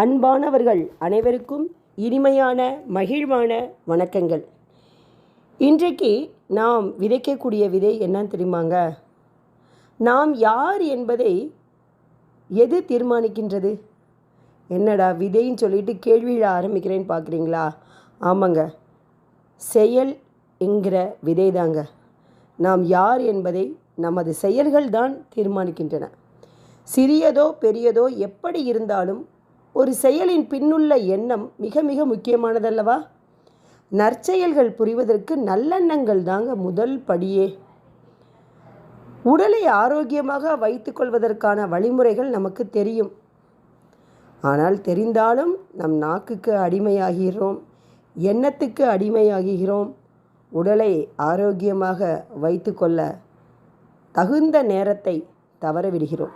அன்பானவர்கள் அனைவருக்கும் இனிமையான மகிழ்வான வணக்கங்கள். இன்றைக்கு நாம் விதைக்கக்கூடிய விதை என்னன்னு தெரியுமாங்க? நாம் யார் என்பதை எது தீர்மானிக்கின்றது? என்னடா விதைன்னு சொல்லிட்டு கேள்வியில் ஆரம்பிக்கிறேன்னு பார்க்குறீங்களா ஆமாங்க. செயல் என்கிற விதை தாங்க நாம் யார் என்பதை நமது செயல்கள் தான் தீர்மானிக்கின்றன. சிறியதோ பெரியதோ எப்படி இருந்தாலும் ஒரு செயலின் பின்னுள்ள எண்ணம் மிக மிக முக்கியமானதல்லவா? நற்செயல்கள் புரிவதற்கு நல்லெண்ணங்கள் தாங்க முதல் படியே. உடலை ஆரோக்கியமாக வைத்துக்கொள்வதற்கான வழிமுறைகள் நமக்கு தெரியும். ஆனால் தெரிந்தாலும் நம் நாக்குக்கு அடிமையாகிறோம் எண்ணத்துக்கு அடிமையாகிறோம் உடலை ஆரோக்கியமாக வைத்துக்கொள்ள தகுந்த நேரத்தை தவறவிடுகிறோம்.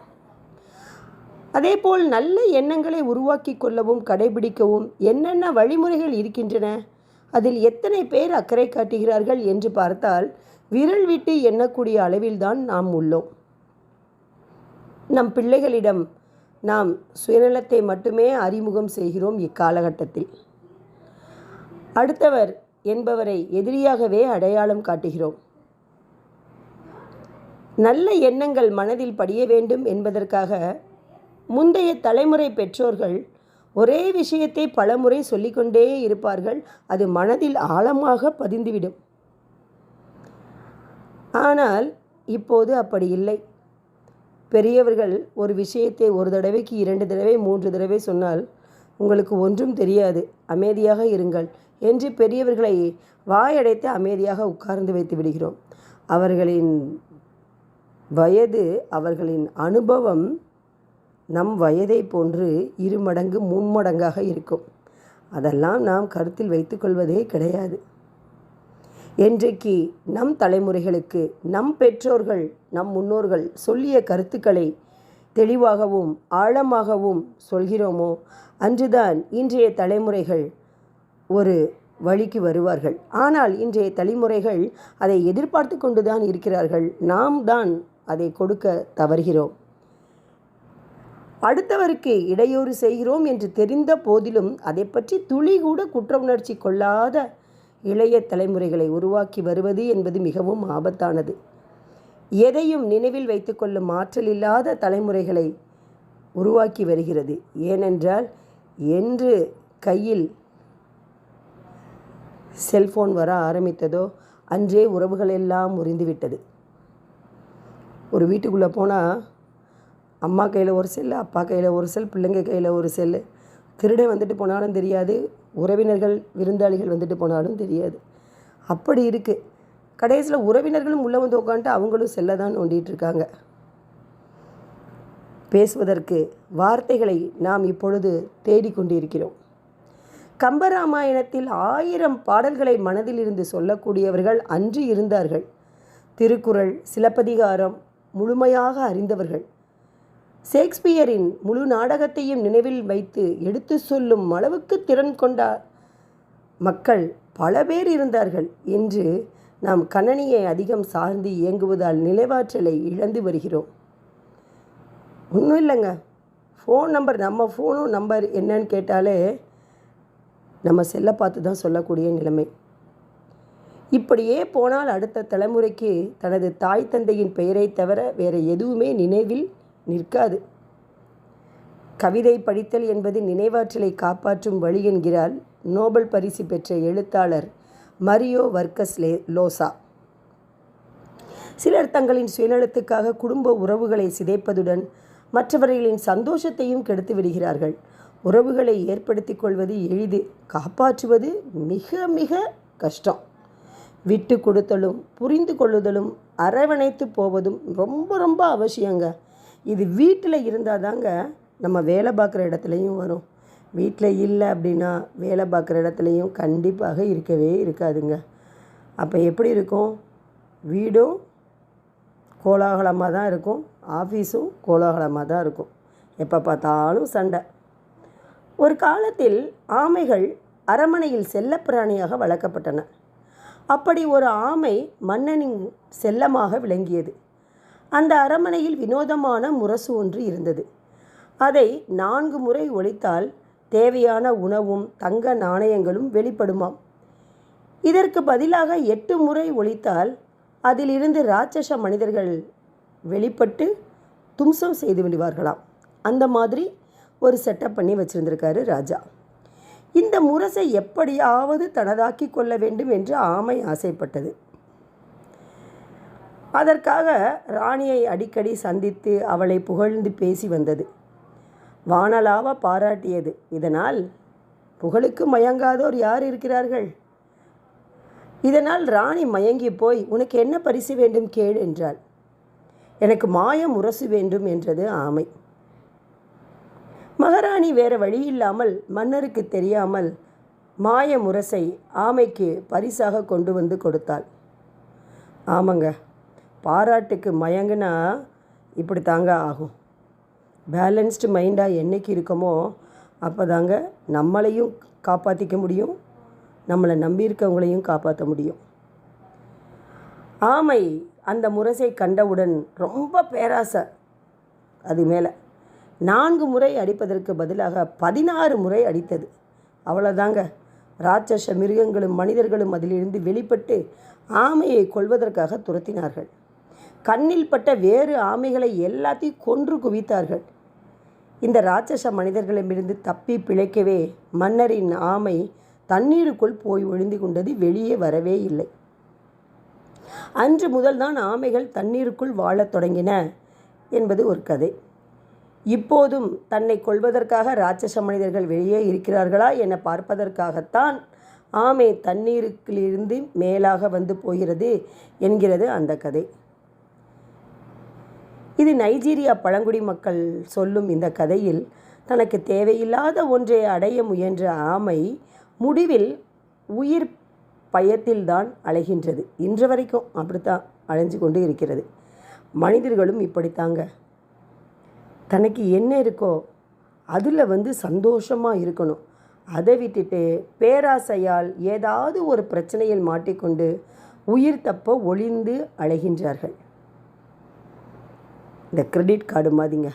அதேபோல் நல்ல எண்ணங்களை உருவாக்கி கொள்ளவும் கடைபிடிக்கவும் என்னென்ன வழிமுறைகள் இருக்கின்றன? அதில் எத்தனை பேர் அக்கறை காட்டுகிறார்கள் என்று பார்த்தால் விரல் விட்டு எண்ணக்கூடிய அளவில்தான் நாம் உள்ளோம். நம் பிள்ளைகளிடம் நாம் சுயநலத்தை மட்டுமே அறிமுகம் செய்கிறோம் இக்காலகட்டத்தில். அடுத்தவர் என்பவரை எதிரியாகவே அடையாளம் காட்டுகிறோம். நல்ல எண்ணங்கள் மனதில் படிய வேண்டும் என்பதற்காக முந்தைய தலைமுறை பெற்றோர்கள் ஒரே விஷயத்தை பலமுறை சொல்லிக்கொண்டே இருப்பார்கள். அது மனதில் ஆழமாக பதிந்துவிடும். ஆனால் இப்போது அப்படி இல்லை. பெரியவர்கள் ஒரு விஷயத்தை ஒரு தடவைக்கு இரண்டு தடவை மூன்று தடவை சொன்னால் உங்களுக்கு ஒன்றும் தெரியாது. அமைதியாக இருங்கள் என்று பெரியவர்களை வாயடைத்து அமைதியாக உட்கார்ந்து வைத்து விடுகிறோம். அவர்களின் வயது அவர்களின் அனுபவம் நம் வயதை போன்று இரு மடங்கு மும்மடங்காக இருக்கும். அதெல்லாம் நாம் கருத்தில் வைத்துக்கொள்வதே கிடையாது. என்றைக்கு நம் தலைமுறைகளுக்கு நம் பெற்றோர்கள் நம் முன்னோர்கள் சொல்லிய கருத்துக்களை தெளிவாகவும் ஆழமாகவும் சொல்கிறோமோ அன்றுதான் இன்றைய தலைமுறைகள் ஒரு வழிக்கு வருவார்கள். ஆனால் இன்றைய தலைமுறைகள் அதை எதிர்பார்த்து கொண்டுதான் இருக்கிறார்கள். நாம் தான் அதை கொடுக்க தவறுகிறோம். அடுத்தவருக்கு இடையூறு செய்கிறோம் என்று தெரிந்த போதிலும் அதை பற்றி துளி கூட குற்ற உணர்ச்சி கொள்ளாத இளைய தலைமுறைகளை உருவாக்கி வருவது என்பது மிகவும் ஆபத்தானது. எதையும் நினைவில் வைத்துக்கொள்ளும் ஆற்றல் இல்லாத தலைமுறைகளை உருவாக்கி வருகிறது. ஏனென்றால் என்று கையில் செல்போன் வர ஆரம்பித்ததோ அன்றே உறவுகள் எல்லாம் முறிந்துவிட்டது. ஒரு வீட்டுக்குள்ளே போனால் அம்மா கையில் ஒரு செல் அப்பா கையில் ஒரு செல் பிள்ளைங்க கையில் ஒரு செல் திருடன் வந்துட்டு போனாலும் தெரியாது. உறவினர்கள் விருந்தாளிகள் வந்துட்டு போனாலும் தெரியாது. அப்படி இருக்குது கடைசியில் உறவினர்களும் உள்ளே வந்து உட்காந்துட்டு அவங்களும் செல்ல தான் நோண்டிகிட்டு இருக்காங்க. பேசுவதற்கு வார்த்தைகளை நாம் இப்பொழுது தேடிக்கொண்டிருக்கிறோம் கம்பராமாயணத்தில் ஆயிரம் பாடல்களை மனதில் இருந்து சொல்லக்கூடியவர்கள் அன்று இருந்தார்கள். திருக்குறள் சிலப்பதிகாரம் முழுமையாக அறிந்தவர்கள். ஷேக்ஸ்பியரின் முழு நாடகத்தையும் நினைவில் வைத்து எடுத்து சொல்லும் அளவுக்கு திறன் கொண்ட மக்கள் பல பேர் இருந்தார்கள். என்று நாம் கணனியை அதிகம் சார்ந்து இயங்குவதால் நிலைவாற்றலை இழந்து வருகிறோம். ஒன்றும் இல்லைங்க. ஃபோன் நம்பர் நம்ம ஃபோனும் நம்பர் என்னன்னு கேட்டாலே நம்ம செல்லை பார்த்து தான் சொல்லக்கூடிய நிலைமை. இப்படியே போனால் அடுத்த தலைமுறைக்கு தனது தாய் தந்தையின் பெயரை தவிர வேறு எதுவுமே நினைவில் நிற்காது. கவிதை படித்தல் என்பது நினைவாற்றலை காப்பாற்றும் வழி என்கிறார் நோபல் பரிசு பெற்ற எழுத்தாளர் மரியோ வர்க்கஸ் லே லோசா. சிலர் தங்களின் சுயநலத்துக்காக குடும்ப உறவுகளை சிதைப்பதுடன் மற்றவர்களின் சந்தோஷத்தையும் கெடுத்து விடுகிறார்கள். உறவுகளை ஏற்படுத்தி கொள்வது எளிது காப்பாற்றுவது மிக மிக கஷ்டம். விட்டு கொடுத்தலும் புரிந்து கொள்ளுதலும் அரவணைத்து போவதும் ரொம்ப ரொம்ப அவசியங்க. இது வீட்டில் இருந்தால் தாங்க நம்ம வேலை பார்க்குற இடத்துலையும் வரும். வீட்டில் இல்லை அப்படின்னா வேலை பார்க்குற இடத்துலையும் கண்டிப்பாக இருக்கவே இருக்காதுங்க. அப்போ எப்படி இருக்கும்? வீடும் கோலாகலமாக தான் இருக்கும். ஆஃபீஸும் கோலாகலமாக தான் இருக்கும். எப்போ பார்த்தாலும் சண்டை. ஒரு காலத்தில் ஆமைகள் அரமனையில் செல்லப்பிராணியாக வளர்க்கப்பட்டன. அப்படி ஒரு ஆமை மன்னனின் செல்லமாக விளங்கியது. அந்த அரமனையில் வினோதமான முரசு ஒன்று இருந்தது. அதை நான்கு முறை ஒழித்தால் தேவையான உணவும் தங்க நாணயங்களும் வெளிப்படுமாம். இதற்கு பதிலாக எட்டு முறை ஒழித்தால் அதிலிருந்து ராட்சச மனிதர்கள் வெளிப்பட்டு தும்சம் செய்து விடுவார்களாம். அந்த மாதிரி ஒரு செட்டப் பண்ணி வச்சுருந்திருக்காரு ராஜா. இந்த முரசை எப்படியாவது தனதாக்கி கொள்ள வேண்டும் என்று ஆமை ஆசைப்பட்டது. அதற்காக ராணியை அடிக்கடி சந்தித்து அவளை புகழ்ந்து பேசி வந்தது. வானலாவ பாராட்டியது. இதனால் புகழுக்கு மயங்காதோர் யார் இருக்கிறார்கள்? இதனால் ராணி மயங்கி போய் உனக்கு என்ன பரிசு வேண்டும் கேள் என்றாள். எனக்கு மாயம் உரசு வேண்டும் என்றது ஆமை. மகாராணி வேறு வழியில்லாமல் மன்னருக்கு தெரியாமல் மாய முரசை ஆமைக்கு பரிசாக கொண்டு வந்து கொடுத்தாள். ஆமாங்க பாராட்டுக்கு மயங்கினா இப்படி தாங்க ஆகும். பேலன்ஸ்டு மைண்டாக என்றைக்கு இருக்கமோ அப்போ தாங்க நம்மளையும் காப்பாற்றிக்க முடியும். நம்மளை நம்பியிருக்கவங்களையும் காப்பாற்ற முடியும். ஆமை அந்த முரசை கண்டவுடன் ரொம்ப பேராசை அது மேலே. நான்கு முறை அடிப்பதற்கு பதிலாக பதினாறு முறை அடித்தது. அவ்வளோதாங்க ராட்சச மிருகங்களும் மனிதர்களும் அதிலிருந்து வெளிப்பட்டு ஆமையை கொள்வதற்காக துரத்தினார்கள். கண்ணில் பட்ட வேறு ஆமைகளை எல்லாத்தையும் கொன்று குவித்தார்கள். இந்த ராட்சச மனிதர்களிடமிருந்து தப்பி பிழைக்கவே மன்னரின் ஆமை தண்ணீருக்குள் போய் ஒழிந்து கொண்டது வெளியே வரவே இல்லை. அன்று முதல்தான் ஆமைகள் தண்ணீருக்குள் வாழத் தொடங்கின என்பது ஒரு கதை. இப்போதும் தன்னை கொள்வதற்காக ராட்சச மனிதர்கள் வெளியே இருக்கிறார்களா என பார்ப்பதற்காகத்தான் ஆமை தண்ணீருக்கிலிருந்து மேலாக வந்து போகிறது என்கிறது அந்த கதை. இது நைஜீரியா பழங்குடி மக்கள் சொல்லும் இந்த கதையில் தனக்கு தேவையில்லாத ஒன்றை அடைய முயன்ற ஆமை முடிவில் உயிர் பயத்தில்தான் அலைகின்றது. இன்று வரைக்கும் அப்படித்தான் அழைஞ்சு கொண்டு இருக்கிறது. மனிதர்களும் இப்படித்தாங்க. தனக்கு என்ன இருக்கோ அதில் வந்து சந்தோஷமாக இருக்கணும். அதை விட்டுட்டு பேராசையால் ஏதாவது ஒரு பிரச்சனையில் மாட்டிக்கொண்டு உயிர் தப்ப ஒளிந்து அழைகின்றார்கள் இந்த கிரெடிட் கார்டு மாதிரிங்க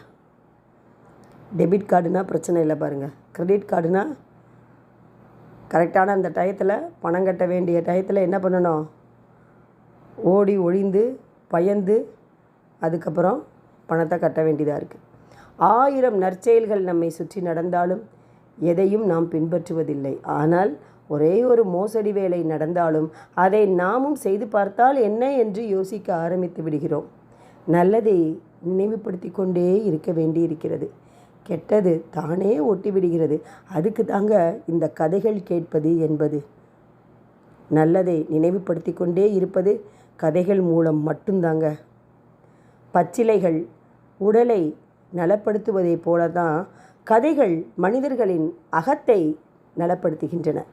டெபிட் கார்டுனால் பிரச்சனை இல்லை பாருங்கள் கிரெடிட் கார்டுனா கரெக்டான அந்த டயத்தில் பணம் கட்ட வேண்டிய டயத்தில் என்ன பண்ணணும்? ஓடி ஒழிந்து பயந்து அதுக்கப்புறம் பணத்தை கட்ட வேண்டியதாக இருக்குது ஆயிரம் நற்செயல்கள் நம்மை சுற்றி நடந்தாலும் எதையும் நாம் பின்பற்றுவதில்லை. ஆனால் ஒரே ஒரு மோசடி வேலை நடந்தாலும் அதை நாமும் செய்து பார்த்தால் என்ன என்று யோசிக்க ஆரம்பித்து விடுகிறோம். நல்லதை நினைவுபடுத்தி கொண்டே இருக்க வேண்டி இருக்கிறது கெட்டது தானே ஒட்டிவிடுகிறது. அதுக்கு தாங்க இந்த கதைகள் கேட்பது என்பது. நல்லதை நினைவுபடுத்தி கொண்டே இருப்பது கதைகள் மூலம் மட்டும்தாங்க பச்சிலைகள் உடலை நலப்படுத்துவதைப் போல தான் கதைகள் மனிதர்களின் அகத்தை நலப்படுத்துகின்றன.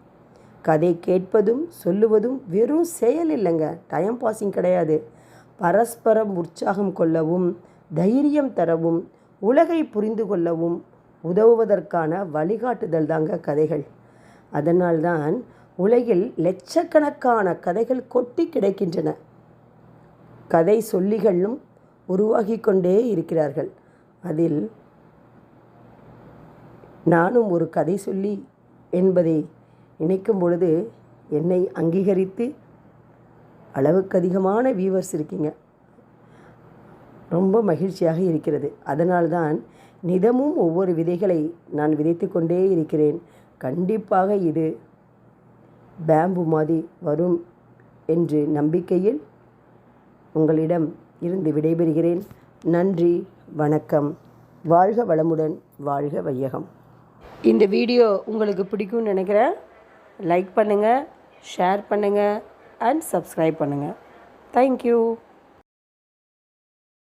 கதை கேட்பதும் சொல்லுவதும் வெறும் செயல் இல்லைங்க. டைம் பாஸிங் கிடையாது. பரஸ்பரம் உற்சாகம் கொள்ளவும் தைரியம் தரவும் உலகை புரிந்து கொள்ளவும் உதவுவதற்கான வழிகாட்டுதல் தாங்க கதைகள். அதனால்தான் உலகில் லட்சக்கணக்கான கதைகள் கொட்டி கிடைக்கின்றன. கதை சொல்லிகளும் உருவாகி கொண்டே இருக்கிறார்கள். அதில் நானும் ஒரு கதை சொல்லி என்பதை நினைக்கும் பொழுது என்னை அங்கீகரித்து அளவுக்கு அதிகமான வியூவர்ஸ் இருக்கீங்க. ரொம்ப மகிழ்ச்சியாக இருக்கிறது. அதனால்தான் நிதமும் ஒவ்வொரு விதைகளை நான் விதைத்து கொண்டே இருக்கிறேன். கண்டிப்பாக இது பேம்பு மாதிரி வரும் என்று நம்பிக்கையில் உங்களிடம் இருந்து விடைபெறுகிறேன். நன்றி வணக்கம். வாழ்க வளமுடன் வாழ்க வையகம். இந்த வீடியோ உங்களுக்கு பிடிக்கும்னு நினைக்கிறேன். லைக் பண்ணுங்கள் ஷேர் பண்ணுங்கள் அண்ட் சப்ஸ்கிரைப் பண்ணுங்கள் தேங்க்யூ